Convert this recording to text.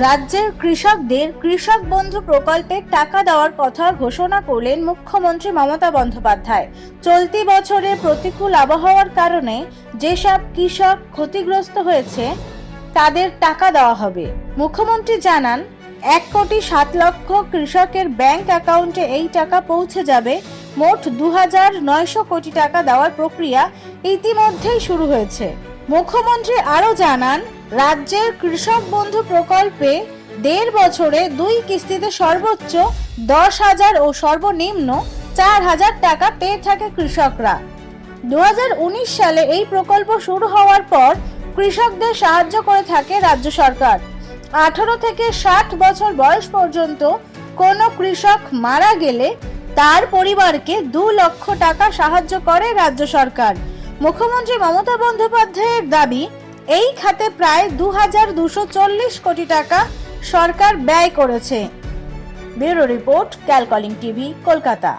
রাজ্যের কৃষকদের কৃষক বন্ধু প্রকল্পের টাকা দেওয়ার কথা ঘোষণা করলেন মুখ্যমন্ত্রী মমতা বন্দ্যোপাধ্যায়। চলতি বছরে প্রতিকূল আবহাওয়ার কারণে যেসব কৃষক ক্ষতিগ্রস্ত হয়েছে, তাদের টাকা দেওয়া হবে। মুখ্যমন্ত্রী জানান, এক কোটি সাত লক্ষ কৃষকের ব্যাংক অ্যাকাউন্টে এই টাকা পৌঁছে যাবে। মোট দু হাজার নয়শো কোটি টাকা দেওয়ার প্রক্রিয়া ইতিমধ্যেই শুরু হয়েছে। মুখ্যমন্ত্রী আরও জানান রাজ্যের কৃষক বন্ধু প্রকল্পে দেড় বছরে দুই কিস্তিতে সর্বোচ্চ দশ হাজার ও সর্বনিম্ন চার হাজার টাকা পেয়ে থাকে কৃষকরা। দু হাজার উনিশ সালে এই প্রকল্প শুরু হওয়ার পর কৃষকদের সাহায্য করে থাকে রাজ্য সরকার। আঠারো থেকে ষাট বছর বয়স পর্যন্ত কোনো কৃষক মারা গেলে তার পরিবারকে দু লক্ষ টাকা সাহায্য করে রাজ্য সরকার। মুখ্যমন্ত্রী মমতা বন্দ্যোপাধ্যায়ের দাবি এই খাতে প্রায় দু হাজার দুশো চল্লিশ কোটি টাকা সরকার ব্যয় করেছে। ব্যুরো রিপোর্ট, ক্যালকলিং টিভি, কলকাতা।